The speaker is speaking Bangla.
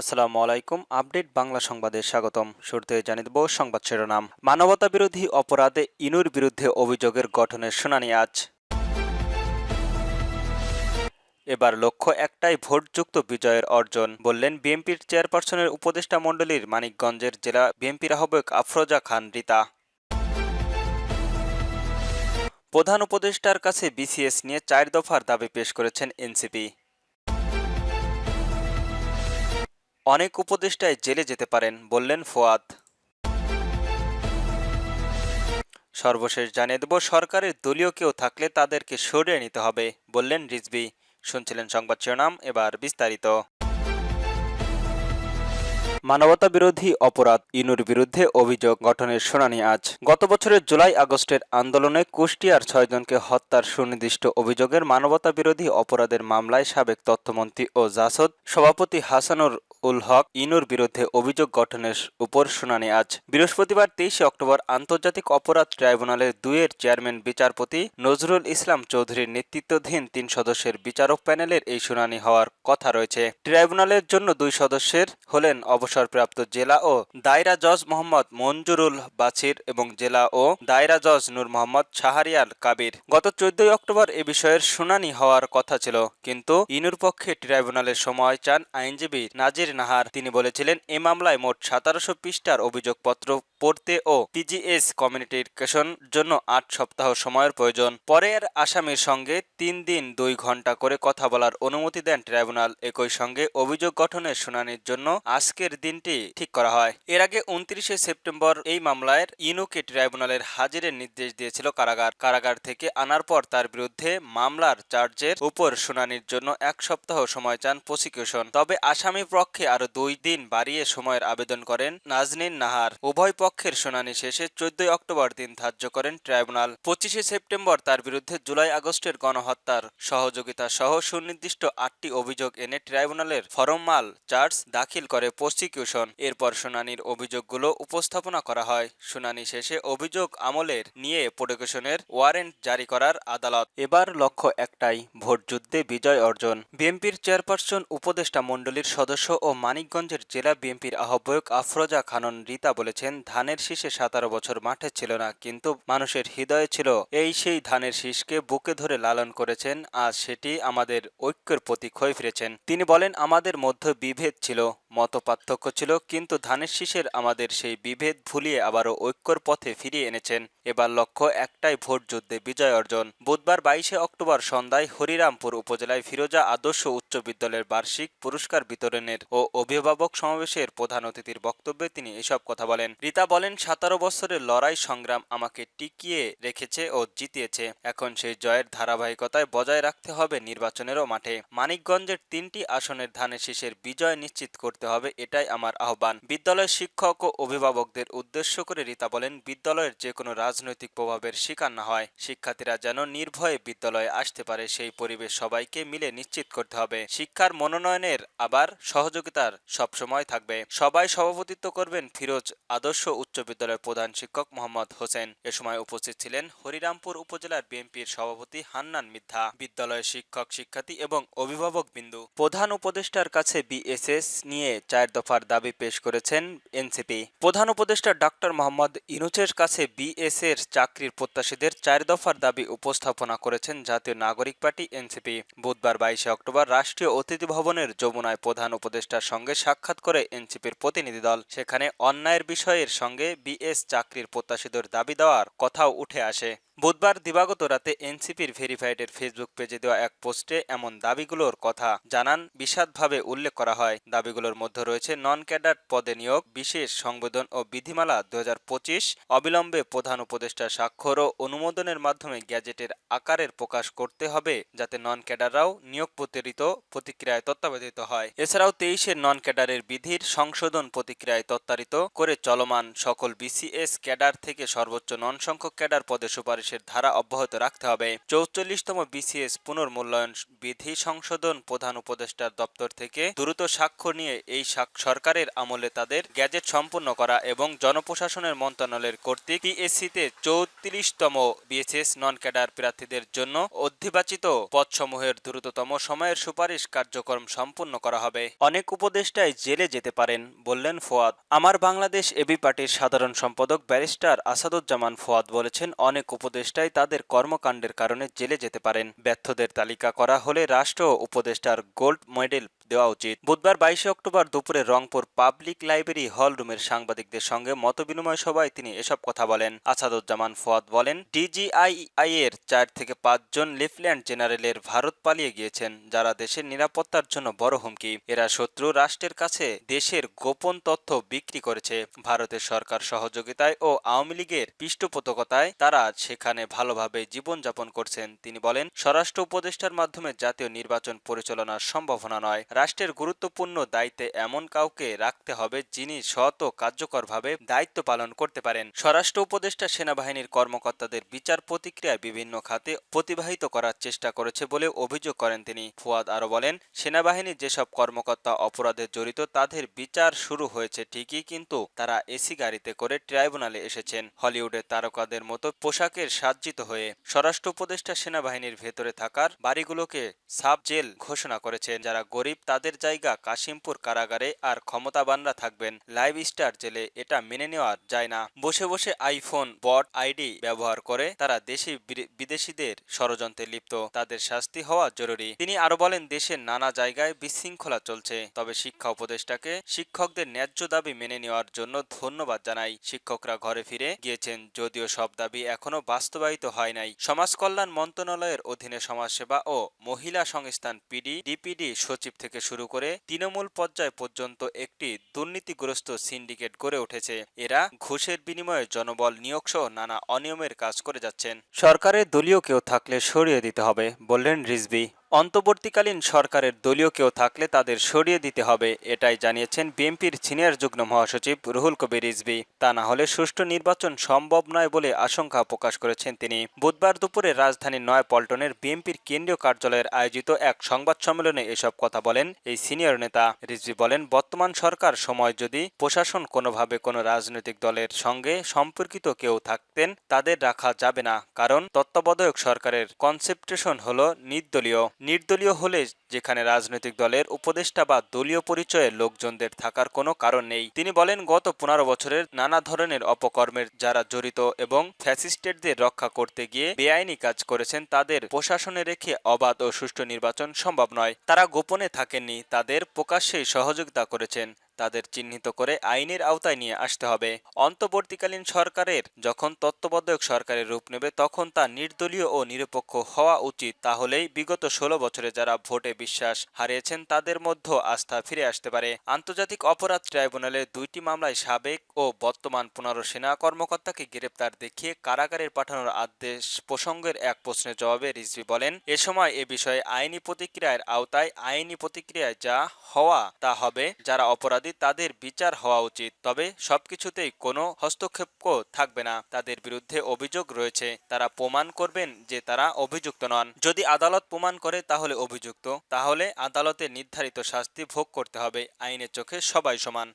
আসসালামু আলাইকুম, আপডেট বাংলা সংবাদে স্বাগতম। শুরুতে জানিয়ে দেব সংবাদ শিরোনাম। মানবতা বিরোধী অপরাধে ইনুর বিরুদ্ধে অভিযোগের গঠনের শুনানি আজ। এবার লক্ষ্য একটাই ভোটযুক্ত বিজয়ের অর্জন, বললেন বিএনপির চেয়ারপারসনের উপদেষ্টা মণ্ডলীর মানিকগঞ্জের জেলা বিএনপির আহ্বায়ক আফরোজা খান রিতা। প্রধান উপদেষ্টার কাছে বিসিএস নিয়ে চার দফার দাবি পেশ করেছেন এনসিপি। অনেক উপদেষ্টায় জেলে যেতে পারেন, বললেন ফোয়াদ। সর্বশেষ জানিয়ে দেব, সরকারের দলীয় কেউ থাকলে তাদেরকে সরিয়ে নিতে হবে, বললেন রিজবি শুনছিলেন সংবাদ শিরোনাম, এবার বিস্তারিত। মানবতা বিরোধী অপরাধ, ইনুর বিরুদ্ধে অভিযোগ গঠনের শুনানি আজ। গত বছরের জুলাই আগস্টের আন্দোলনে কুষ্টিয়ার ছয়জনকে হত্যার সুনির্দিষ্ট অভিযোগের মানবতা বিরোধী অপরাধের মামলায় সাবেক তথ্যমন্ত্রী ও জাসদ সভাপতি হাসানুর উল হক ইনুর বিরুদ্ধে অভিযোগ গঠনের উপর শুনানি আজ। বৃহস্পতিবার তেইশে অক্টোবর আন্তর্জাতিক অপরাধ ট্রাইব্যুনালের দুইয়ের চেয়ারম্যান বিচারপতি নজরুল ইসলাম চৌধুরীর নেতৃত্বাধীন তিন সদস্যের বিচারক প্যানেলের এই শুনানি হওয়ার কথা রয়েছে। ট্রাইব্যুনালের জন্য দুই সদস্যের হলেন অবসরপ্রাপ্ত জেলা ও দায়রা জজ মোহাম্মদ মঞ্জুরুল বাছির এবং জেলা ও দায়রা জজ নূর মোহাম্মদ শাহরিয়ার কাবির। গত চোদ্দই অক্টোবর এ বিষয়ের শুনানি হওয়ার কথা ছিল, কিন্তু ইনুর পক্ষে ট্রাইব্যুনালের সময় চান আইনজীবী নাজির নাহার। তিনি বলেছিলেন, এ মামলায় মোট সতেরোশো পৃষ্ঠার অভিযোগপত্র পড়তে ও পিজিএস কমিউনিকেশন জন্য আট সপ্তাহ সময়ের প্রয়োজন। পরের আসামির সঙ্গে তিন দিন দুই ঘণ্টা করে কথা বলার অনুমতি দেন ট্রাইব্যুনাল। একই সঙ্গে অভিযোগ গঠনের শুনানির জন্য আজকের দিনটি ঠিক করা হয়। এর আগে উনত্রিশে সেপ্টেম্বর এই মামলায় ইনুকে ট্রাইব্যুনালের হাজিরের নির্দেশ দিয়েছিল কারাগার। কারাগার থেকে আনার পর তার বিরুদ্ধে মামলার চার্জের উপর শুনানির জন্য এক সপ্তাহ সময় চান প্রসিকিউশন। তবে আসামি পক্ষে আরও দুই দিন বাড়িয়ে সময়ের আবেদন করেন নাজনীন নাহার। উভয় পক্ষের শুনানি শেষে চোদ্দই অক্টোবর দিন ধার্য করেন ট্রাইব্যুনাল। পঁচিশে সেপ্টেম্বর তার বিরুদ্ধে জুলাই আগস্টের গণহত্যার সহযোগিতা সহ সুনির্দিষ্ট আটটি অভিযোগ এনে ট্রাইব্যুনালের ফরমাল চার্জ দাখিল করে প্রসিকিউশন। এরপর শুনানির অভিযোগগুলো উপস্থাপনা করা হয়। শুনানি শেষে অভিযোগ আমলের নিয়ে প্রোডেকশনের ওয়ারেন্ট জারি করার আদালত। এবার লক্ষ্য একটাই, ভোটযুদ্ধে বিজয় অর্জন। বিএনপির চেয়ারপারসন উপদেষ্টা মণ্ডলীর সদস্য ও মানিকগঞ্জের জেলা বিএনপির আহ্বায়ক আফরোজা খানন রীতা বলেছেন, ধানের শীষে সাতারো বছর মাঠে ছিল না, কিন্তু মানুষের হৃদয়ে ছিল। এই সেই ধানের শীষকে বুকে ধরে লালন করেছেন, আজ সেটি আমাদের ঐক্যের প্রতীক হয়ে ফিরেছেন। তিনি বলেন, আমাদের মধ্যে বিভেদ ছিল। মত পার্থক্য ছিল, কিন্তু ধানের শীষের আমাদের সেই বিভেদ ভুলিয়ে আবারও ঐক্যর পথে ফিরিয়ে এনেছেন। এবার লক্ষ্য একটাই ভোট যুদ্ধে বিজয় অর্জন। বুধবার বাইশে অক্টোবর সন্ধ্যায় হরিরামপুর উপজেলায় ফিরোজা আদর্শ উচ্চ বিদ্যালয়ের বার্ষিক পুরস্কার বিতরণের ও অভিভাবক সমাবেশের প্রধান অতিথির বক্তব্যে তিনি এসব কথা বলেন। রীতা বলেন, সতেরো বছরের লড়াই সংগ্রাম আমাকে টিকিয়ে রেখেছে ও জিতিয়েছে। এখন সেই জয়ের ধারাবাহিকতায় বজায় রাখতে হবে নির্বাচনেরও মাঠে। মানিকগঞ্জের তিনটি আসনের ধানের শীষের বিজয় নিশ্চিত করতে হবে, এটাই আমার আহ্বান। বিদ্যালয়ের শিক্ষক ও অভিভাবকদের উদ্দেশ্য করে রীতা বলেন, বিদ্যালয়ের যে কোনো রাজনৈতিক প্রভাবের শিকার না হয়। শিক্ষার্থীরা যেন নির্ভয়ে বিদ্যালয়ে আসতে পারে, সেই পরিবেশ সবাইকে মিলে নিশ্চিত করতে হবে। শিক্ষার মনোনয়নের আবার সহযোগিতার সবসময় থাকবে। সবাই সভাপতিত্ব করবেন ফিরোজ আদর্শ উচ্চ বিদ্যালয়ের প্রধান শিক্ষক মোহাম্মদ হোসেন। এ সময় উপস্থিত ছিলেন হরিরামপুর উপজেলার বিএনপির সভাপতি হান্নান মিথ্যা, বিদ্যালয়ের শিক্ষক, শিক্ষার্থী এবং অভিভাবক বিন্দু। প্রধান উপদেষ্টার কাছে বিএসএস নিয়ে চার দফার দাবি পেশ করেছেন এনসিপি। প্রধান উপদেষ্টা ডক্টর মোহাম্মদ ইনুচের কাছে বিএস এর চাকরির প্রত্যাশীদের চার দফার দাবি উপস্থাপনা করেছেন জাতীয় নাগরিক পার্টি এনসিপি। বুধবার বাইশে অক্টোবর রাষ্ট্রীয় অতিথি ভবনের যমুনায় প্রধান উপদেষ্টার সঙ্গে সাক্ষাৎ করে এনসিপির প্রতিনিধি দল। সেখানে অন্যায়ের বিষয়ের সঙ্গে বিএস চাকরির প্রত্যাশীদের দাবি দেওয়ার কথাও উঠে আসে। বুধবার দিবাগত রাতে এনসিপির ভেরিফাইডের ফেসবুক পেজে দেওয়া এক পোস্টে এমন দাবিগুলোর কথা জানান বিশদভাবে উল্লেখ করা হয়। দাবিগুলোর মধ্যে রয়েছে নন ক্যাডার পদে নিয়োগ, বিশেষ সংবেদন ও বিধিমালা দু হাজার পঁচিশ, অবিলম্বে প্রধান উপদেষ্টার স্বাক্ষর ও অনুমোদনের মাধ্যমে গ্যাজেটের আকারের প্রকাশ করতে হবে যাতে নন ক্যাডাররাও নিয়োগ প্রতিরিত প্রতিক্রিয়ায় তত্ত্বাবধিত হয়। এছাড়াও তেইশের নন ক্যাডারের বিধির সংশোধন প্রতিক্রিয়ায় তত্ত্বারিত করে চলমান সকল বিসিএস ক্যাডার থেকে সর্বোচ্চ নন সংখ্যক ক্যাডার পদে সুপারিশ বিকাশের ধারা অব্যাহত রাখতে হবে। চৌচল্লিশতম বিসিএস পুনর্মূল্যায়ন বিধি সংশোধন প্রধান উপদেষ্টার দপ্তর থেকে দ্রুত স্বাক্ষর নিয়ে এই সরকারের আমলে তাদের গ্যাজেট সম্পূর্ণ করা এবং জনপ্রশাসনের মন্ত্রণালয়ের কর্তৃক পিএসসিতে চৌত্রিশতম বিএসএস নন ক্যাডার প্রার্থীদের জন্য অধিবাচিত পদসমূহের দ্রুততম সময়ের সুপারিশ কার্যক্রম সম্পূর্ণ করা হবে। অনেক উপদেষ্টাই জেলে যেতে পারেন বললেন ফোয়াদ। আমার বাংলাদেশ এবি পার্টির সাধারণ সম্পাদক ব্যারিস্টার আসাদুজ্জামান ফোয়াদ বলেছেন, অনেক উপদেষ্টাই তাদের কর্মকাণ্ডের কারণে জেলে যেতে পারেন। ব্যর্থদের তালিকা করা হলে রাষ্ট্র উপদেষ্টার গোল্ড মেডেল দেওয়া উচিত। বুধবার বাইশে অক্টোবর দুপুরে রংপুর পাবলিক লাইব্রেরি হল রুমের সাংবাদিকদের সঙ্গে মতবিনিময় সভায় তিনি এসব কথা বলেন। আসাদুজ্জামান ফোয়াদ বলেন, ডিজিআইআই এর চার থেকে পাঁচজন লেফটেন্যান্ট জেনারেলের ভারত পালিয়ে গিয়েছেন, যারা দেশের নিরাপত্তার জন্য বড় হুমকি। এরা শত্রু রাষ্ট্রের কাছে দেশের গোপন তথ্য বিক্রি করেছে। ভারতের সরকার সহযোগিতায় ও আওয়ামী লীগের পৃষ্ঠপোষকতায় তারা সেখানে ভালোভাবে জীবনযাপন করছেন। তিনি বলেন, স্বরাষ্ট্র উপদেষ্টার মাধ্যমে জাতীয় নির্বাচন পরিচালনার সম্ভাবনা নয়। রাষ্ট্রের গুরুত্বপূর্ণ দায়িত্বে এমন কাউকে রাখতে হবে যিনি সৎ ও কার্যকরভাবে দায়িত্ব পালন করতে পারেন। স্বরাষ্ট্র উপদেষ্টা সেনাবাহিনীর কর্মকর্তাদের বিচার প্রতিক্রিয়ায় বিভিন্ন খাতে প্রতিবাহিত করার চেষ্টা করেছে বলে অভিযোগ করেন তিনি। ফুয়াদ আরও বলেন, সেনাবাহিনীর যেসব কর্মকর্তা অপরাধে জড়িত তাদের বিচার শুরু হয়েছে ঠিকই, কিন্তু তারা এসি গাড়িতে করে ট্রাইব্যুনালে এসেছেন। হলিউডের তারকাদের মতো পোশাকের সাজ্জিত হয়ে স্বরাষ্ট্র উপদেষ্টা সেনাবাহিনীর ভেতরে থাকার বাড়িগুলোকে সাব জেল ঘোষণা করেছেন যারা গরিব তাদের জায়গা কাশিমপুর কারাগারে আর ক্ষমতাবানরা থাকবেন। লাইভ স্টার জেলে এটা মেনে নেওয়া যায় না। বসে বসে আইফোন, বট, আইডি ব্যবহার করে তারা দেশি বিদেশিদের ষড়যন্ত্রে লিপ্ত। তাদের শাস্তি হওয়া জরুরি। তিনি আরও বলেন, দেশের নানা জায়গায় বিশৃঙ্খলা চলছে। তবে শিক্ষা উপদেষ্টাকে শিক্ষকদের ন্যায্য দাবি মেনে নেওয়ার জন্য ধন্যবাদ জানাই। শিক্ষকরা ঘরে ফিরে গিয়েছেন, যদিও সব দাবি এখনও বাস্তবায়িত হয় নাই। সমাজ কল্যাণ মন্ত্রণালয়ের অধীনে সমাজসেবা ও মহিলা সংস্থান পিডি, ডিপিডি সচিব থেকে শুরু করে তৃণমূল পর্যায় পর্যন্ত একটি দুর্নীতিগ্রস্ত সিন্ডিকেট গড়ে উঠেছে। এরা ঘুষের বিনিময়ে জনবল নিয়োগ সহ নানা অনিয়মের কাজ করে যাচ্ছেন। সরকারের দলীয় কেউ থাকলে সরিয়ে দিতে হবে, বললেন রিজভি। অন্তর্বর্তীকালীন সরকারের দলীয় কেউ থাকলে তাদের সরিয়ে দিতে হবে, এটাই জানিয়েছেন বিএনপির সিনিয়র যুগ্ম মহাসচিব রুহুল কবির রিজভি। তা না হলে সুষ্ঠু নির্বাচন সম্ভব নয় বলে আশঙ্কা প্রকাশ করেছেন তিনি। বুধবার দুপুরে রাজধানীর নয়াপল্টনের বিএনপির কেন্দ্রীয় কার্যালয়ের আয়োজিত এক সংবাদ সম্মেলনে এসব কথা বলেন এই সিনিয়র নেতা। রিজভি বলেন, বর্তমান সরকার সময় যদি প্রশাসন কোনোভাবে কোনো রাজনৈতিক দলের সঙ্গে সম্পর্কিত কেউ থাকতেন, তাদের রাখা যাবে না। কারণ তত্ত্বাবধায়ক সরকারের কনসেপ্টেশন হল নির্দলীয়। নির্দলীয় হলে যেখানে রাজনৈতিক দলের উপদেষ্টা বা দলীয় পরিচয়ে লোকজনদের থাকার কোনো কারণ নেই। তিনি বলেন, গত পনেরো বছরের নানা ধরনের অপকর্মের যারা জড়িত এবং ফ্যাসিস্টেটদের রক্ষা করতে গিয়ে বেআইনি কাজ করেছেন, তাদের প্রশাসনে রেখে অবাধ ও সুষ্ঠু নির্বাচন সম্ভব নয়। তারা গোপনে থাকেননি, তাদের প্রকাশ্যেই সহযোগিতা করেছেন। তাদের চিহ্নিত করে আইনের আওতায় নিয়ে আসতে হবে। অন্তর্বর্তীকালীন সরকারের যখন তত্ত্বাবধায়ক সরকারের রূপ নেবে, তখন তা নির্দলীয় ও নিরপেক্ষ হওয়া উচিত। তাহলেই বিগত ষোলো বছরে যারা ভোটে বিশ্বাস হারিয়েছেন, তাদের মধ্যে আস্থা ফিরে আসতে পারে। আন্তর্জাতিক অপরাধ ট্রাইব্যুনালের দুইটি মামলায় সাবেক ও বর্তমান পনেরো সেনা কর্মকর্তাকে গ্রেপ্তার দেখিয়ে কারাগারের পাঠানোর আদেশ প্রসঙ্গের এক প্রশ্নের জবাবে রিজভি বলেন, এ সময় এ বিষয়ে আইনি প্রতিক্রিয়ার আওতায় আইনি প্রতিক্রিয়ায় যা হওয়া তা হবে, যারা অপরাধী তাদের বিচার হওয়া উচিত, তবে সবকিছুতেই কোনো হস্তক্ষেপ থাকবে না। তাদের বিরুদ্ধে অভিযোগ রয়েছে, তারা প্রমাণ করবেন যে তারা অভিযুক্ত নন। যদি আদালত প্রমাণ করে তাহলে অভিযুক্ত, তাহলে আদালতে নির্ধারিত শাস্তি ভোগ করতে হবে। আইনের চোখে সবাই সমান।